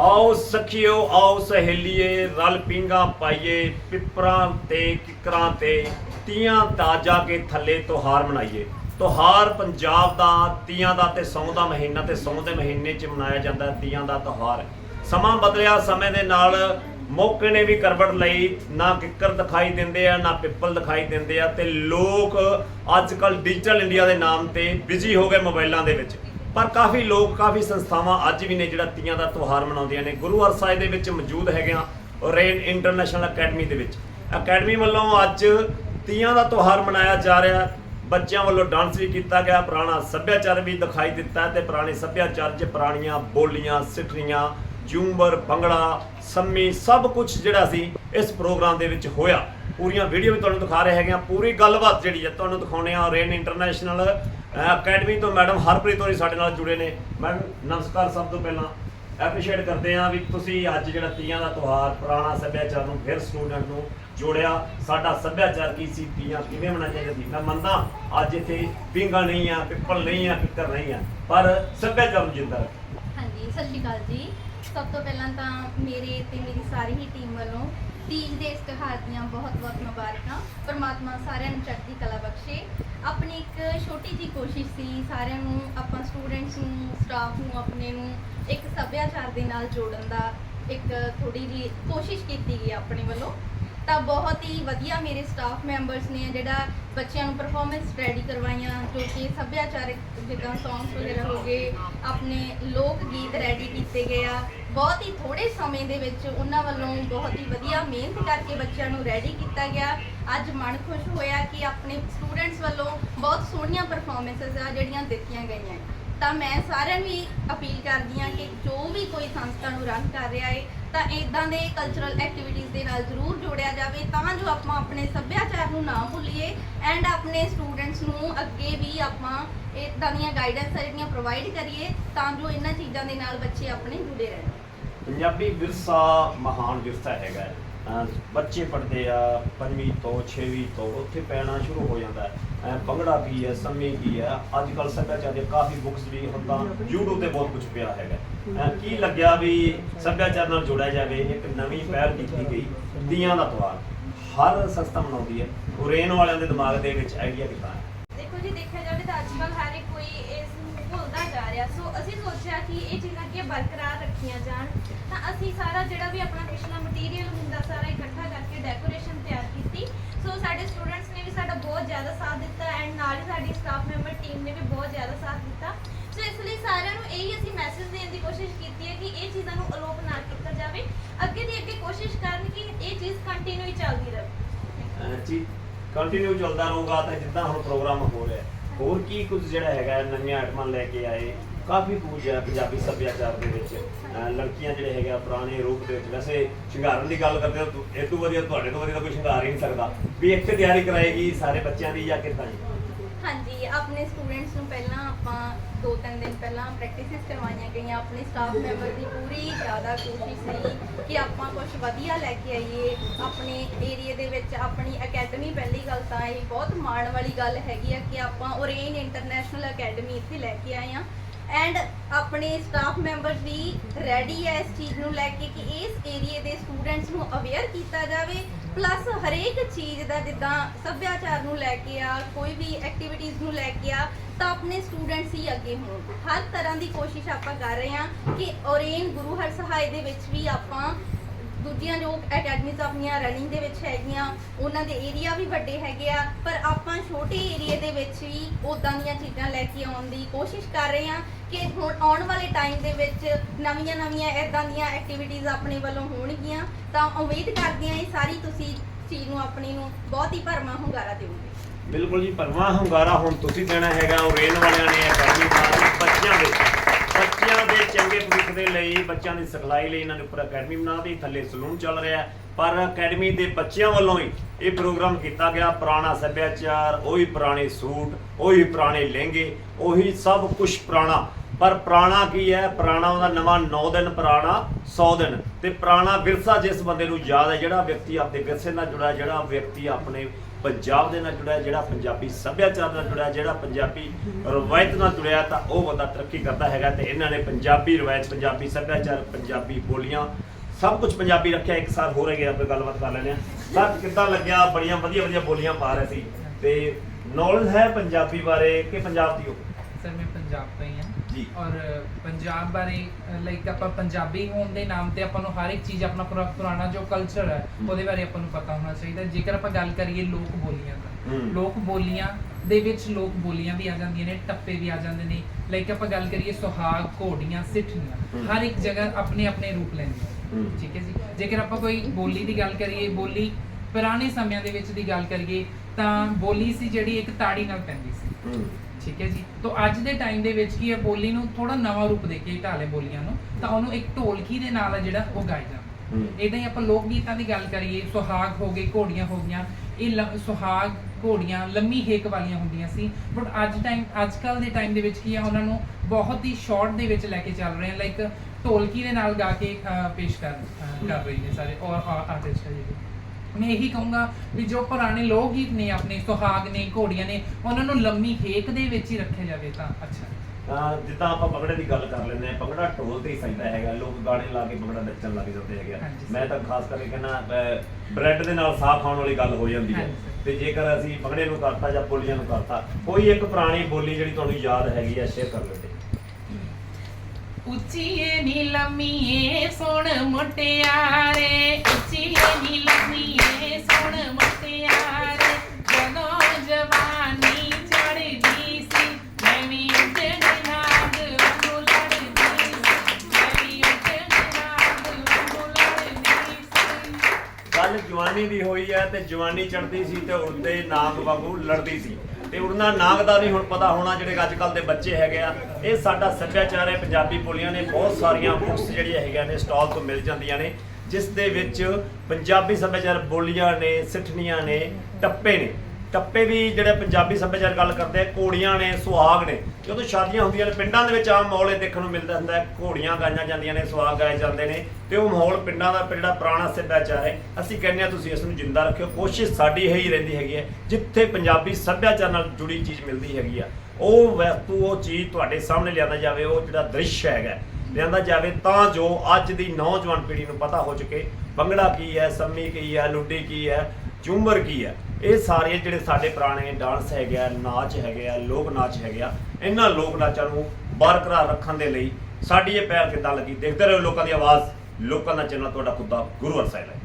ਆਓ ਸਖੀਓ, ਆਓ ਸਹੇਲੀਏ, ਰਲ ਪਿੰਗਾ ਪਾਈਏ, ਪਿੱਪਰਾਂ ਤੇ ਕਿਕਰਾਂ ਤੇ, ਤੀਆਂ ਦਾ ਜਾ ਕੇ ਥੱਲੇ ਤਿਉਹਾਰ ਮਨਾਈਏ। ਤਿਉਹਾਰ ਪੰਜਾਬ ਦਾ, ਤੀਆਂ ਦਾ ਤੇ ਸੌਂ ਦਾ ਮਹੀਨਾ ਤੇ ਸੌਂ ਦੇ ਮਹੀਨੇ 'ਚ ਮਨਾਇਆ ਜਾਂਦਾ ਤੀਆਂ ਦਾ ਤਿਉਹਾਰ। ਸਮਾਂ ਬਦਲਿਆ ਸਮੇਂ ਦੇ ਨਾਲ ਮੌਕੇ ਨੇ ਵੀ ਕਰਵਟ ਲਈ, ਨਾ ਕਿੱਕਰ ਦਿਖਾਈ ਦਿੰਦੇ ਆ, ਨਾ ਪਿੱਪਲ ਦਿਖਾਈ ਦਿੰਦੇ ਆ ਤੇ ਲੋਕ ਅੱਜ ਕੱਲ ਡਿਜੀਟਲ ਇੰਡੀਆ ਦੇ ਨਾਮ ਤੇ ਬਿਜ਼ੀ ਹੋ ਗਏ ਮੋਬਾਈਲਾਂ ਦੇ ਵਿੱਚ। ਪਰ ਕਾਫੀ ਲੋਕ, ਕਾਫੀ ਸੰਸਥਾਵਾਂ ਅੱਜ ਵੀ ਨੇ ਜਿਹੜਾ ਤੀਆਂ ਦਾ ਤਿਉਹਾਰ ਮਨਾਉਂਦੀਆਂ ਨੇ। ਗੁਰੂ ਹਰਸਾਏ ਦੇ ਵਿੱਚ ਮੌਜੂਦ ਹੈਗੇ ਆ ਰੇਨ ਇੰਟਰਨੈਸ਼ਨਲ ਅਕੈਡਮੀ ਦੇ ਵਿੱਚ। ਅਕੈਡਮੀ ਵੱਲੋਂ ਅੱਜ ਤੀਆਂ ਦਾ ਤਿਉਹਾਰ ਮਨਾਇਆ ਜਾ ਰਿਹਾ। ਬੱਚਿਆਂ ਵੱਲੋਂ ਡਾਂਸ ਵੀ ਕੀਤਾ ਗਿਆ, ਪੁਰਾਣਾ ਸੱਭਿਆਚਾਰ ਵੀ ਦਿਖਾਈ ਦਿੱਤਾ ਤੇ ਪੁਰਾਣੇ ਸੱਭਿਆਚਾਰ 'ਚ ਪੁਰਾਣੀਆਂ ਬੋਲੀਆਂ ਸਿੱਠਣੀਆਂ ਝੂਮਰ ਭੰਗੜਾ, ਸੰਮੀ, ਸਭ ਕੁਝ ਜਿਹੜਾ ਸੀ ਇਸ ਪ੍ਰੋਗਰਾਮ ਦੇ ਵਿੱਚ ਹੋਇਆ। ਪੂਰੀਆਂ ਵੀਡੀਓ ਵੀ ਤੁਹਾਨੂੰ ਦਿਖਾ ਰਹੇ ਹੈਗੇ ਆ। ਪੂਰੀ ਗੱਲਬਾਤ ਜਿਹੜੀ ਹੈ ਤੁਹਾਨੂੰ ਦਿਖਾਉਣੇ ਆ ਰੇਨ ਇੰਟਰਨੈਸ਼ਨਲ ਅਕੈਡਮੀ ਤੋਂ ਮੈਡਮ ਹਰਪ੍ਰੀਤ ਹੋਰੀ ਸਾਡੇ ਨਾਲ ਜੁੜੇ ਨੇ। ਮੈਡਮ, ਨਮਸਕਾਰ ਸਭ ਤੋਂ ਪਹਿਲਾਂ। ਐਪਰੀਸ਼ੀਏਟ ਕਰਦੇ ਆ ਵੀ ਤੁਸੀਂ ਅੱਜ ਜਿਹੜਾ ਤੀਆਂ ਦਾ ਤਿਉਹਾਰ, ਪੁਰਾਣਾ ਸੱਭਿਆਚਾਰ ਨੂੰ ਫਿਰ ਸਟੂਡੈਂਟ ਨੂੰ ਜੋੜਿਆ। ਸਾਡਾ ਸੱਭਿਆਚਾਰ ਕੀ ਸੀ? ਤੀਆਂ ਕਿਵੇਂ ਮਨਾਈਆਂ ਸੀ? ਮੈਂ ਮੰਨਦਾ, ਅੱਜ ਇੱਥੇ ਪਿੰਗਾ ਨਹੀਂ ਆ, ਪਿੱਪਲ ਨਹੀਂ ਆ, ਪਿੱਤਰ ਨਹੀਂ ਆ, ਪਰ ਸੱਭਿਆਚਾਰ ਨੂੰ ਜਿੰਦਾ ਰੱਖਿਆ ਹਾਂਜੀ, ਸਤਿ ਸ਼੍ਰੀ ਅਕਾਲ ਜੀ। ਸਭ ਤੋਂ ਪਹਿਲਾਂ ਤਾਂ ਮੇਰੇ ਤੇ ਮੇਰੀ ਸਾਰੀ ਹੀ ਟੀਮ ਵੱਲੋਂ ਤੀਜ ਦੇ ਇਸ ਤਿਉਹਾਰ ਦੀਆਂ ਬਹੁਤ-ਬਹੁਤ ਮੁਬਾਰਕਾਂ। ਪਰਮਾਤਮਾ ਸਾਰਿਆਂ ਨੂੰ ਚੜ੍ਹਦੀ ਕਲਾ ਬਖਸ਼ੇ। ਆਪਣੀ ਇੱਕ ਛੋਟੀ ਜੀ ਕੋਸ਼ਿਸ਼ ਸੀ, ਸਾਰਿਆਂ ਨੂੰ, ਆਪਾਂ ਸਟੂਡੈਂਟਸ ਨੂੰ ਸਟਾਫ ਨੂੰ, ਆਪਣੇ ਨੂੰ ਇੱਕ ਸੱਭਿਆਚਾਰ ਦੇ ਨਾਲ ਜੋੜਨ ਦਾ ਇੱਕ ਥੋੜੀ ਜੀ ਕੋਸ਼ਿਸ਼ ਕੀਤੀ ਗਈ ਆਪਣੇ ਵੱਲੋਂ। ਤਾਂ ਬਹੁਤ ਹੀ ਵਧੀਆ ਮੇਰੇ ਸਟਾਫ ਮੈਂਬਰਸ ਨੇ ਜਿਹੜਾ ਬੱਚਿਆਂ ਨੂੰ ਪਰਫਾਰਮੈਂਸ ਰੈਡੀ ਕਰਵਾਈਆਂ, ਜੋ ਕਿ ਸੱਭਿਆਚਾਰਕ ਜਿੱਦਾਂ ਸੌਂਗਸ ਵਗੈਰਾ ਹੋ ਗਏ, ਆਪਣੇ ਲੋਕ ਗੀਤ ਰੈਡੀ ਕੀਤੇ ਗਏ ਆ। ਬਹੁਤ ਹੀ ਥੋੜੇ ਸਮੇਂ ਦੇ ਵਿੱਚ ਉਹਨਾਂ ਵੱਲੋਂ ਬਹੁਤ ਹੀ ਵਧੀਆ ਮਿਹਨਤ ਕਰਕੇ ਬੱਚਿਆਂ ਨੂੰ ਰੈਡੀ ਕੀਤਾ ਗਿਆ। ਅੱਜ ਮਨ ਖੁਸ਼ ਹੋਇਆ ਕਿ ਆਪਣੇ ਸਟੂਡੈਂਟਸ ਵੱਲੋਂ ਬਹੁਤ ਸੋਹਣੀਆਂ ਪਰਫਾਰਮੈਂਸਸ ਆ ਜਿਹੜੀਆਂ ਦਿੱਤੀਆਂ ਗਈਆਂ। ਤਾਂ ਮੈਂ ਸਾਰਿਆਂ ਨੂੰ ਵੀ ਅਪੀਲ ਕਰਦੀ ਹਾਂ ਕਿ ਜੋ ਵੀ ਕੋਈ ਸੰਸਥਾ ਨੂੰ ਰਨ ਕਰ ਰਿਹਾ ਹੈ ਤਾਂ ਇਦਾਂ ਦੇ ਕਲਚਰਲ ਐਕਟੀਵਿਟੀਜ਼ ਦੇ ਨਾਲ ਜ਼ਰੂਰ ਜੋੜਿਆ ਜਾਵੇ, ਤਾਂ ਜੋ ਆਪਾਂ ਆਪਣੇ ਸੱਭਿਆਚਾਰ ਨੂੰ ਨਾ ਭੁੱਲੀਏ ਐਂਡ ਆਪਣੇ ਸਟੂਡੈਂਟਸ ਨੂੰ ਅੱਗੇ ਵੀ ਆਪਾਂ ਇਦਾਂ ਦੀਆਂ ਗਾਈਡੈਂਸ ਜਿਹੜੀਆਂ ਪ੍ਰੋਵਾਈਡ ਕਰੀਏ, ਤਾਂ ਜੋ ਇਹਨਾਂ ਚੀਜ਼ਾਂ ਦੇ ਨਾਲ ਬੱਚੇ ਆਪਣੇ ਜੁੜੇ ਰਹਿਣ ਪੰਜਾਬੀ ਵਿਰਸਾ ਮਹਾਨ ਵਿਰਸਾ ਹੈਗਾ ਹੈ। ਅਹ ਬੱਚੇ ਪੜ੍ਹਦੇ ਆ, ਪੰਜਵੀਂ ਤੋਂ 6ਵੀਂ ਤੋਂ ਉੱਥੇ ਪੈਣਾ ਸ਼ੁਰੂ ਹੋ ਜਾਂਦਾ ਹੈ ਭੰਗੜਾ ਕੀ ਹੈ, ਸੰਮੀ ਕੀ ਹੈ ਅੱਜ ਕੱਲ ਸੱਭਿਆਚਾਰ ਦੇ ਕਾਫੀ ਬੁੱਕਸ ਵੀ ਹੁਣ ਤਾਂ ਤੇ ਬਹੁਤ ਕੁਝ ਪਿਆ ਹੈਗਾ। ਅਹ ਕੀ ਲੱਗਿਆ ਵੀ ਸੱਭਿਆਚਾਰ ਨਾਲ ਜੋੜਿਆ ਜਾਵੇ, ਇੱਕ ਨਵੀਂ ਪਹਿਲ ਕੀਤੀ ਗਈ ਦੀਆਂ ਦਾ ਤਿਉਹਾਰ। ਹਰ ਸੰਸਥਾ ਮਨਾਉਂਦੀ ਹੈ। ਉਰੇਨ ਵਾਲਿਆਂ ਦੇ ਦਿਮਾਗ ਦੇ ਵਿੱਚ ਆਈਡੀਆ ਕਿੱਦਾਂ ਹੈ? ਦੇਖੋ ਜੀ ਦੇਖਿਆ ਰਿਹਾ। ਸੋ ਅਸੀਂ ਸੋਚਿਆ ਕਿ ਇਹ ਚੀਜ਼ਾਂ ਅੱਗੇ ਬਰਕਰਾਰ ਰੱਖੀਆਂ ਜਾਣ। ਤਾਂ ਅਸੀਂ ਸਾਰਾ ਜਿਹੜਾ ਵੀ ਆਪਣਾ ਪਿਛਲਾ ਮਟੀਰੀਅਲ ਹੁੰਦਾ, ਸਾਰਾ ਇਕੱਠਾ ਕਰਕੇ ਡੈਕੋਰੇਸ਼ਨ ਤਿਆਰ ਕੀਤੀ। ਸੋ ਸਾਡੇ ਸਟੂਡੈਂਟਸ ਨੇ ਵੀ ਸਾਡਾ ਬਹੁਤ ਜ਼ਿਆਦਾ ਸਾਥ ਦਿੱਤਾ ਐਂਡ ਨਾਲ ਹੀ ਸਾਡੀ ਸਟਾਫ ਮੈਂਬਰ ਟੀਮ ਨੇ ਵੀ ਬਹੁਤ ਜ਼ਿਆਦਾ ਸਾਥ ਦਿੱਤਾ। ਸੋ ਇਸ ਲਈ ਸਾਰਿਆਂ ਨੂੰ ਇਹੀ ਅਸੀਂ ਮੈਸੇਜ ਦੇਣ ਦੀ ਕੋਸ਼ਿਸ਼ ਕੀਤੀ ਹੈ ਕਿ ਇਹ ਚੀਜ਼ਾਂ ਨੂੰ ਅਲੋਪ ਨਾ ਕੀਤਾ ਜਾਵੇ। ਅੱਗੇ ਦੀ ਅੱਗੇ ਕੋਸ਼ਿਸ਼ ਕਰਨ ਕਿ ਇਹ ਚੀਜ਼ ਕੰਟੀਨਿਊ ਚੱਲਦੀ ਰਹੇ। ਜੀ ਕੰਟੀਨਿਊ ਚੱਲਦਾ ਰਹੂਗਾ ਤਾਂ ਜਿੱਦਾਂ ਹੁਣ ਪ੍ਰੋਗਰਾਮ ਹੋ ਰਿਹਾ। ਹੈ। ਹੋਰ ਕੀ ਕੁਝ ਜਿਹੜਾ ਹੈਗਾ, ਨਵੀਆਂ ਆਈਟਮਾਂ ਲੈ ਕੇ ਆਏ? ਕਾਫੀ ਕੁਝ ਹੈ ਪੰਜਾਬੀ ਸੱਭਿਆਚਾਰ ਦੇ ਵਿੱਚ। ਅਹ ਲੜਕੀਆਂ ਜਿਹੜੇ ਹੈਗੇ ਆ, ਪੁਰਾਣੇ ਰੂਪ ਦੇ ਵਿੱਚ। ਵੈਸੇ ਸ਼ਿੰਗਾਰਨ ਦੀ ਗੱਲ ਕਰਦੇ ਹੋ ਇਹ ਤੋਂ ਵਧੀਆ, ਤੁਹਾਡੇ ਤੋਂ ਵਧੀਆ ਤਾਂ ਕੋਈ ਸ਼ਿੰਗਾਰ ਹੀ ਨਹੀਂ ਸਕਦਾ। ਵੀ ਇੱਥੇ ਤਿਆਰੀ ਕਰਾਏਗੀ ਸਾਰੇ ਬੱਚਿਆਂ ਦੀ ਜਾਂ ਕਿੱਦਾਂ ਜੀ? ਹਾਂਜੀ, ਆਪਣੇ ਸਟੂਡੈਂਟਸ ਨੂੰ ਪਹਿਲਾਂ ਪਹਿਲਾਂ ਪ੍ਰੈਕਟਿਸਿਸ ਕਰਵਾਈਆਂ ਗਈਆਂ, ਆਪਣੇ ਸਟਾਫ ਮੈਂਬਰ ਦੀ ਪੂਰੀ ਜ਼ਿਆਦਾ ਕੋਸ਼ਿਸ਼ ਸੀ ਕਿ ਆਪਾਂ ਕੁਝ ਵਧੀਆ ਲੈ ਕੇ ਆਈਏ। ਆਪਣੇ ਏਰੀਆ ਦੇ ਵਿੱਚ ਆਪਣੀ ਅਕੈਡਮੀ ਪਹਿਲੀ ਗੱਲ ਤਾਂ ਇਹ ਬਹੁਤ ਮਾਣ ਵਾਲੀ ਗੱਲ ਹੈਗੀ ਆ ਕਿ ਆਪਾਂ ਓਰੇਨ ਇੰਟਰਨੈਸ਼ਨਲ ਅਕੈਡਮੀ ਇੱਥੇ ਲੈ ਕੇ ਆਏ ਆ ਐਂਡ ਆਪਣੇ ਸਟਾਫ ਮੈਂਬਰ ਵੀ ਰੈਡੀ ਹੈ ਇਸ ਚੀਜ਼ ਨੂੰ ਲੈ ਕੇ ਕਿ ਇਸ ਏਰੀਏ ਦੇ ਸਟੂਡੈਂਟਸ ਨੂੰ ਅਵੇਅਰ ਕੀਤਾ ਜਾਵੇ। ਪਲੱਸ ਹਰੇਕ ਚੀਜ਼ ਦਾ ਜਿੱਦਾਂ ਸੱਭਿਆਚਾਰ ਨੂੰ ਲੈ ਕੇ ਆ, ਕੋਈ ਵੀ ਐਕਟੀਵਿਟੀਜ਼ ਨੂੰ ਲੈ ਕੇ ਆ ਆਪਣੇ ਸਟੂਡੈਂਟਸ ਹੀ ਅੱਗੇ ਹੋਣ। ਹਰ ਤਰ੍ਹਾਂ ਦੀ ਕੋਸ਼ਿਸ਼ ਆਪਾਂ ਕਰ ਰਹੇ ਹਾਂ ਕਿ ਓਰੇਨ ਗੁਰੂ ਹਰ ਸਹਾਇ ਦੇ ਵਿੱਚ ਵੀ ਆਪਾਂ ਦੂਜੀਆਂ ਜੋ ਅਕੈਡਮੀਜ਼ ਆਪਣੀਆਂ ਰਨਿੰਗ ਦੇ ਵਿੱਚ ਹੈਗੀਆਂ, ਉਹਨਾਂ ਦੇ ਏਰੀਆ ਵੀ ਵੱਡੇ ਹੈਗੇ ਆ, ਪਰ ਆਪਾਂ ਛੋਟੇ ਏਰੀਆ ਦੇ ਵਿੱਚ ਵੀ ਉਦਾਂ ਦੀਆਂ ਚੀਜ਼ਾਂ ਲੈ ਕੇ ਆਉਣ ਦੀ ਕੋਸ਼ਿਸ਼ ਕਰ ਰਹੇ ਹਾਂ ਕਿ ਹੁਣ ਆਉਣ ਵਾਲੇ ਟਾਈਮ ਦੇ ਵਿੱਚ ਨਵੀਆਂ ਨਵੀਆਂ ਇਦਾਂ ਦੀਆਂ ਐਕਟੀਵਿਟੀਜ਼ ਆਪਣੇ ਵੱਲੋਂ ਹੋਣਗੀਆਂ। ਤਾਂ ਉਮੀਦ ਕਰਦੇ ਹਾਂ ਇਹ ਸਾਰੀ ਤੁਸੀਂ ਚੀਜ਼ ਨੂੰ ਆਪਣੀ ਨੂੰ ਬਹੁਤ ਹੀ ਭਰਮਾ ਹੁੰਗਾਰਾ ਦਿਓਗੇ ਬਿਲਕੁਲ ਜੀ, ਭਰਵਾਂ ਹੰਗਾਰਾ ਹੁਣ ਤੁਸੀਂ ਦੇਣਾ ਹੈਗਾ, ਉਹ ਰੇਲ ਵਾਲਿਆਂ ਨੇ ਅਕੈਡਮੀ ਬੱਚਿਆਂ ਦੇ। ਬੱਚਿਆਂ ਦੇ ਚੰਗੇ ਭਵਿੱਖ ਦੇ ਲਈ, ਬੱਚਿਆਂ ਦੀ ਸਿਖਲਾਈ ਲਈ ਇਹਨਾਂ ਨੇ ਉੱਪਰ ਅਕੈਡਮੀ ਬਣਾ ਦਿੱਤੀ, ਥੱਲੇ ਸਲੂਨ ਚੱਲ ਰਿਹਾ ਪਰ ਅਕੈਡਮੀ ਦੇ ਬੱਚਿਆਂ ਵੱਲੋਂ ਹੀ ਇਹ ਪ੍ਰੋਗਰਾਮ ਕੀਤਾ ਗਿਆ, ਪੁਰਾਣਾ ਸੱਭਿਆਚਾਰ, ਉਹੀ ਪੁਰਾਣੇ ਸੂਟ, ਉਹੀ ਪੁਰਾਣੇ ਲਹਿੰਗੇ, ਉਹੀ ਸਭ ਕੁਝ ਪੁਰਾਣਾ। ਪਰ ਪੁਰਾਣਾ ਕੀ ਹੈ? ਪੁਰਾਣਾ ਉਹਦਾ ਨਵਾਂ 9 ਦਿਨ, ਪੁਰਾਣਾ 100 ਦਿਨ। ਤੇ ਪੁਰਾਣਾ ਵਿਰਸਾ ਜਿਸ ਬੰਦੇ ਨੂੰ ਯਾਦ ਹੈ, ਜਿਹੜਾ ਵਿਅਕਤੀ ਆਪਣੇ ਵਿਰਸੇ ਨਾਲ ਜੁੜਾ ਜਿਹੜਾ ਵਿਅਕਤੀ ਆਪਣੇ ਪੰਜਾਬ ਦੇ ਨਾਲ ਜੁੜਿਆ, ਜਿਹੜਾ ਪੰਜਾਬੀ ਸੱਭਿਆਚਾਰ ਨਾਲ ਜੁੜਿਆ, ਜਿਹੜਾ ਪੰਜਾਬੀ ਰਵਾਇਤ ਨਾਲ ਜੁੜਿਆ, ਤਾਂ ਉਹ ਬੰਦਾ ਤਰੱਕੀ ਕਰਦਾ ਹੈਗਾ ਤੇ ਇਹਨਾਂ ਨੇ ਪੰਜਾਬੀ ਰਵਾਇਤ, ਪੰਜਾਬੀ ਸੱਭਿਆਚਾਰ, ਪੰਜਾਬੀ ਬੋਲੀਆਂ, ਸਭ ਕੁਝ ਪੰਜਾਬੀ ਰੱਖਿਆ, ਇੱਕ ਸਾਲ ਹੋ ਰਹੇ ਆਪਾਂ ਗੱਲਬਾਤ ਕਰ ਲੈਂਦੇ ਆ ਸਰ ਕਿੱਦਾਂ ਲੱਗਿਆ? ਬੜੀਆਂ ਵਧੀਆ ਵਧੀਆ ਬੋਲੀਆਂ ਪਾ ਰਹੇ ਸੀ। ਤੇ ਨੌਲੇਜ ਹੈ ਪੰਜਾਬੀ ਬਾਰੇ ਕਿ ਪੰਜਾਬ ਦੀ ਹੋ? ਸਰ, ਮੈਂ ਪੰਜਾਬ ਤੋਂ ਹੀ ਹਾਂ। ਜੀ ਔਰ ਪੰਜਾਬ ਬਾਰੇ ਲਾਈਕ ਆਪਾਂ ਪੰਜਾਬੀ ਹੋਣ ਦੇ ਨਾਮ ਤੇ ਆਪਾਂ ਨੂੰ ਹਰ ਇੱਕ ਚੀਜ਼ ਆਪਣਾ ਪੁਰਾ- ਪੁਰਾਣਾ ਜੋ ਕਲਚਰ ਹੈ। ਉਹਦੇ ਬਾਰੇ ਆਪਾਂ ਨੂੰ ਪਤਾ ਹੋਣਾ ਚਾਹੀਦਾ ਜੇਕਰ ਆਪਾਂ ਗੱਲ ਕਰੀਏ ਲੋਕ ਬੋਲੀਆਂ ਦਾ ਹਮ। ਲੋਕ ਬੋਲੀਆਂ ਦੇ ਵਿੱਚ ਲੋਕ ਬੋਲੀਆਂ ਵੀ ਆ ਜਾਂਦੀਆਂ ਨੇ ਟੱਪੇ ਵੀ ਆ ਜਾਂਦੇ ਨੇ ਲਾਈਕ ਆਪਾਂ ਗੱਲ ਕਰੀਏ ਸੁਹਾਗ ਘੋੜੀਆਂ ਸਿੱਠਣੀਆਂ ਹਮ। ਹਰ ਇੱਕ ਜਗ੍ਹਾ ਆਪਣੇ ਆਪਣੇ ਰੂਪ ਲੈਂਦੀਆਂ ਹਮ। ਠੀਕ ਹੈ ਜੀ ਜੇਕਰ ਆਪਾਂ ਕੋਈ ਬੋਲੀ ਦੀ ਗੱਲ ਕਰੀਏ ਬੋਲੀ ਪੁਰਾਣੇ ਸਮਿਆਂ ਦੇ ਵਿੱਚ ਦੀ ਗੱਲ ਕਰੀਏ ਤਾਂ ਬੋਲੀ ਸੀ ਜਿਹੜੀ ਇੱਕ ਤਾੜੀ ਨਾਲ ਪੈਂਦੀ ਸੀ ਹੂੰ ਠੀਕ ਹੈ ਜੀ? ਤੋਂ ਅੱਜ ਦੇ ਟਾਈਮ ਦੇ ਵਿੱਚ ਕੀ ਹੈ ਬੋਲੀ ਨੂੰ ਥੋੜਾ ਨਵਾਂ ਰੂਪ ਦੇ ਕੇ ਢਾਲੇ ਬੋਲੀਆਂ ਨੂੰ ਤਾਂ ਉਹਨੂੰ ਇੱਕ ਢੋਲਕੀ ਦੇ ਨਾਲ ਆ ਜਿਹੜਾ ਉਹ ਗਾਇਆ ਜਾਂਦਾ। ਇਦਾਂ ਹੀ ਆਪਾਂ ਲੋਕ ਗੀਤਾਂ ਦੀ ਗੱਲ ਕਰੀਏ ਸੁਹਾਗ ਹੋ ਗਏ ਘੋੜੀਆਂ ਹੋ ਗਈਆਂ ਇਹ ਸੁਹਾਗ ਘੋੜੀਆਂ ਲੰਮੀ ਹੇਕ ਵਾਲੀਆਂ ਹੁੰਦੀਆਂ ਸੀ ਬਟ ਅੱਜ ਟਾਈਮ ਅੱਜ ਕੱਲ ਦੇ ਟਾਈਮ ਦੇ ਵਿੱਚ ਕੀ ਆ ਉਹਨਾਂ ਨੂੰ ਬਹੁਤ ਹੀ ਸ਼ਾਰਟ ਦੇ ਵਿੱਚ ਲੈ ਕੇ ਚੱਲ ਰਹੇ ਆ ਲਾਈਕ ਢੋਲਕੀ ਦੇ ਨਾਲ ਗਾ ਕੇ ਪੇਸ਼ ਕਰ ਰਹੇ ਨੇ ਸਾਰੇ ਔਰ ਆਰਟਿਸਟ ਹੈ ਜਿਹੜੇ। ਮੈਂ ਇਹੀ ਕਹੂੰਗਾ ਵੀ ਜੋ ਪੁਰਾਣੇ ਲੋਕ ਗੀਤ ਨੇ ਆਪਣੇ ਸੁਹਾਗ ਨੇ ਘੋੜੀਆਂ ਨੇ ਉਹਨਾਂ ਨੂੰ ਲੰਮੀ ਹੇਕ ਦੇ ਵਿੱਚ ਹੀ ਰੱਖਿਆ ਜਾਵੇ ਤਾਂ ਅੱਛਾ ਤਾਂ ਜਿੱਦਾਂ ਆਪਾਂ ਭੰਗੜੇ ਦੀ ਗੱਲ ਕਰ ਲੈਂਦੇ ਆ ਭੰਗੜਾ ਢੋਲ ਤੇ ਹੀ ਸਜਦਾ ਹੈਗਾ ਲੋਕ ਗਾਣੇ ਲਾ ਕੇ ਭੰਗੜਾ ਨੱਚਣ ਲੱਗ ਜਾਂਦੇ ਹੈਗੇ ਆ। ਹਾਂਜੀ। ਮੈਂ ਤਾਂ ਖਾਸ ਕਰਕੇ ਕਹਿੰਦਾ ਬ੍ਰੈਡ ਦੇ ਨਾਲ ਸਾਹ ਖਾਣ ਵਾਲੀ ਗੱਲ ਹੋ ਜਾਂਦੀ ਹੈ ਹਾਂਜੀ। ਤੇ ਜੇਕਰ ਅਸੀਂ ਭੰਗੜੇ ਨੂੰ ਕਰਤਾ ਜਾਂ ਬੋਲੀਆਂ ਨੂੰ ਕਰਤਾ ਕੋਈ ਇੱਕ ਪੁਰਾਣੀ ਬੋਲੀ ਜਿਹੜੀ ਤੁਹਾਨੂੰ ਯਾਦ ਹੈਗੀ ਆ ਸ਼ੇਅਰ ਕਰ ਲੈਂਦੇ ਉੱਚੀਏ ਨੀ ਲੰਮੀਏ ਮੁਟਿਆਰੇ, ਉੱਚੀਏ ਨੀ ਲੰਮੀਏ ਮੁਟਿਆਰੇ। ਜਦੋਂ ਜਵਾਨੀ ਚੜ੍ਹਦੀ ਸੀ ਮੈਂ ਵੀ ਉੱਤੇ ਨਾਗ ਵਾਂਗੂ ਲੜਦੀ ਸੀ। ਮੈਂ ਵੀ ਉੱਤੇ ਨਾਗ ਵਾਂਗੂ ਲੜਦੀ ਸੀ। ਗੱਲ ਜਵਾਨੀ ਦੀ ਹੋਈ ਹੈ ਤੇ ਜਵਾਨੀ ਚੜਦੀ ਸੀ ਤੇ ਉੜਦੇ ਨਾਗ ਵਾਂਗੂ ਲੜਦੀ ਸੀ। ਤੇ ਉੜਨਾ ਨਾਗ ਦਾ ਨਹੀਂ ਹੁਣ ਪਤਾ ਹੋਣਾ ਜਿਹੜੇ ਅੱਜ ਕੱਲ ਦੇ ਬੱਚੇ ਹੈਗੇ ਆ। ਇਹ ਸਾਡਾ ਸੱਭਿਆਚਾਰ ਹੈ, ਪੰਜਾਬੀ ਬੋਲੀਆਂ ਨੇ ਬਹੁਤ ਸਾਰੀਆਂ ਬੁੱਕਸ ਜਿਹੜੀਆਂ ਹੈਗੀਆਂ ਨੇ ਸਟਾਲ ਤੋਂ ਮਿਲ ਜਾਂਦੀਆਂ ਨੇ, ਜਿਸ ਦੇ ਵਿੱਚ ਪੰਜਾਬੀ ਸੱਭਿਆਚਾਰ ਬੋਲੀਆਂ ਨੇ, ਸਿੱਠਣੀਆਂ ਨੇ, ਟੱਪੇ ਨੇ। ਟੱਪੇ ਵੀ ਜਿਹੜੇ ਪੰਜਾਬੀ ਸੱਭਿਆਚਾਰ ਗੱਲ ਕਰਦੇ ਆ, ਘੋੜੀਆਂ ਨੇ, ਸੁਹਾਗ ਨੇ। ਜਦੋਂ ਸ਼ਾਦੀਆਂ ਹੁੰਦੀਆਂ ਨੇ, ਪਿੰਡਾਂ ਦੇ ਵਿੱਚ ਆਮ ਮਾਹੌਲ ਇਹ ਦੇਖਣ ਨੂੰ ਮਿਲਦਾ ਹੁੰਦਾ ਹੈ, ਘੋੜੀਆਂ ਗਾਈਆਂ ਜਾਂਦੀਆਂ ਨੇ, ਸੁਹਾਗ ਗਾਏ ਜਾਂਦੇ ਨੇ। ਤੇ ਉਹ ਮਾਹੌਲ ਪਿੰਡਾਂ ਦਾ, ਜਿਹੜਾ ਪੁਰਾਣਾ ਸੱਭਿਆਚਾਰ ਹੈ, ਅਸੀਂ ਕਹਿੰਦੇ ਆ ਤੁਸੀਂ ਇਸ ਨੂੰ ਜਿੰਦਾ ਰੱਖਿਓ। ਕੋਸ਼ਿਸ਼ ਸਾਡੀ ਇਹੀ ਰਹਿੰਦੀ ਹੈਗੀ ਹੈ, ਜਿੱਥੇ ਪੰਜਾਬੀ ਸੱਭਿਆਚਾਰ ਨਾਲ ਜੁੜੀ ਚੀਜ਼ ਮਿਲਦੀ ਹੈਗੀ ਆ, ਉਹ ਵਸਤੂ, ਉਹ ਚੀਜ਼ ਤੁਹਾਡੇ ਸਾਹਮਣੇ ਲਿਆਂਦਾ ਜਾਵੇ, ਉਹ ਜਿਹੜਾ ਦ੍ਰਿਸ਼ ਹੈਗਾ ਲਿਆਂਦਾ ਜਾਵੇ, ਤਾਂ ਜੋ ਅੱਜ ਦੀ ਨੌਜਵਾਨ ਪੀੜ੍ਹੀ ਨੂੰ ਪਤਾ ਹੋ ਚੁੱਕੇ, ਭੰਗੜਾ ਕੀ ਹੈ, ਸੰਮੀ ਕੀ ਹੈ, ਲੁੱਡੀ ਕੀ ਹੈ ਝੂਮਰ ਕੀ ਹੈ? ਇਹ ਸਾਰੇ ਜਿਹੜੇ ਸਾਡੇ ਪੁਰਾਣੇ ਡਾਂਸ ਹੈਗੇ ਆ, ਨਾਚ ਹੈਗੇ ਆ, ਲੋਕ ਨਾਚ ਹੈਗੇ ਆ, ਇਹਨਾਂ ਲੋਕ ਨਾਚਾਂ ਨੂੰ ਬਰਕਰਾਰ ਰੱਖਣ ਦੇ ਲਈ ਸਾਡੀ ਇਹ ਪਹਿਲ ਕਿੱਦਾਂ ਲੱਗੀ? ਦੇਖਦੇ ਰਹੋ ਲੋਕਾਂ ਦੀ ਆਵਾਜ਼, ਲੋਕਾਂ ਦਾ ਚੈਨਲ ਤੁਹਾਡਾ ਖੁੱਦਾ ਗੁਰੂ ਅਰਸਾਇਲ ਹੈ